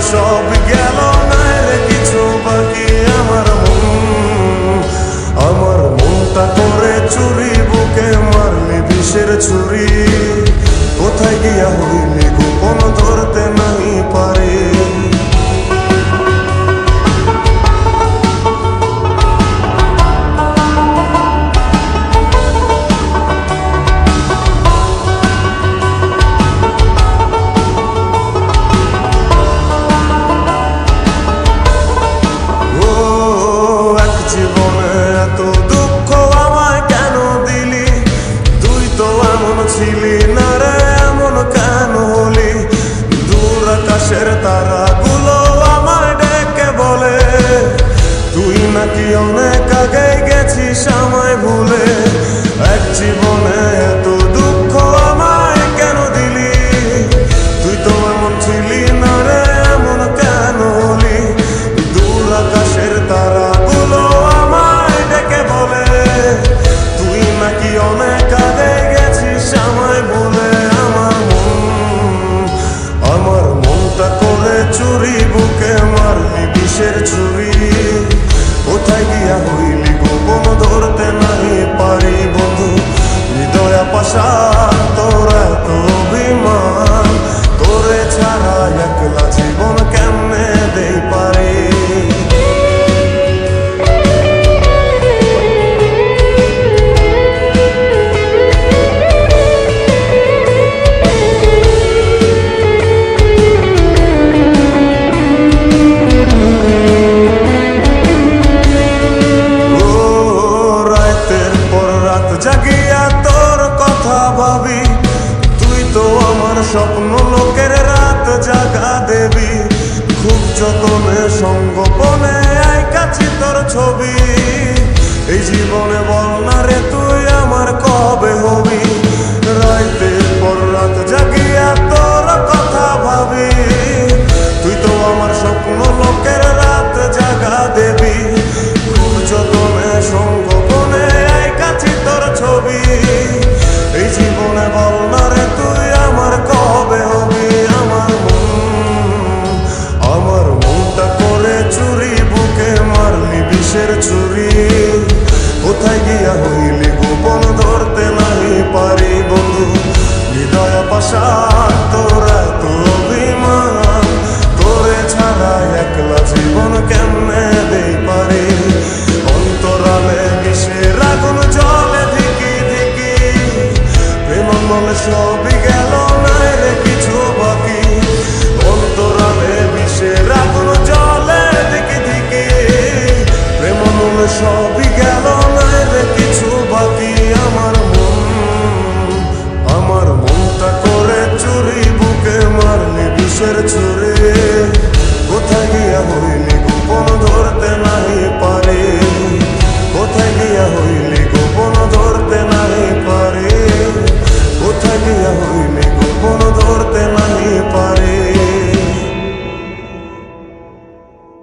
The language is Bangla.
সব গেল নাইলে কিছু বাকি আমার মন। আমার মনটা করে চুরি, বুকে মারলি বিষের ছুরি। কোথায় গিয়া হইলি আমায় ভুলে এক জীবনে এত দুঃখ আমায় কেন দিলি? তুই তো এমন ছিলি না রে, এমন কেন হলি? দূর আকাশের তারাগুলো আমায় ডেকে বলে, তুই নাকি অনেক আগে গেছিস আমায় বলে আমার মন। আমার মনটা করে চুরি, বুকে মারলি বিষের ছুরি। কোথায় গিয়া হইলি গোপন ধরতে নাই পারি বন্ধু। হৃদয়া পাশা তোর কথা ভাবি, তুই তো আমার স্বপ্ন লোকের রাত জাগা দেবি। খুব যতনে সঙ্গোপনে কাছি তোর ছবি। এই জীবনে বল না রে, তুই আমার কবে হবি? রাতের কোথায় গিয়া হইলি গোপন ধরতে নাহি পারে। কোথায় গিয়া হইলি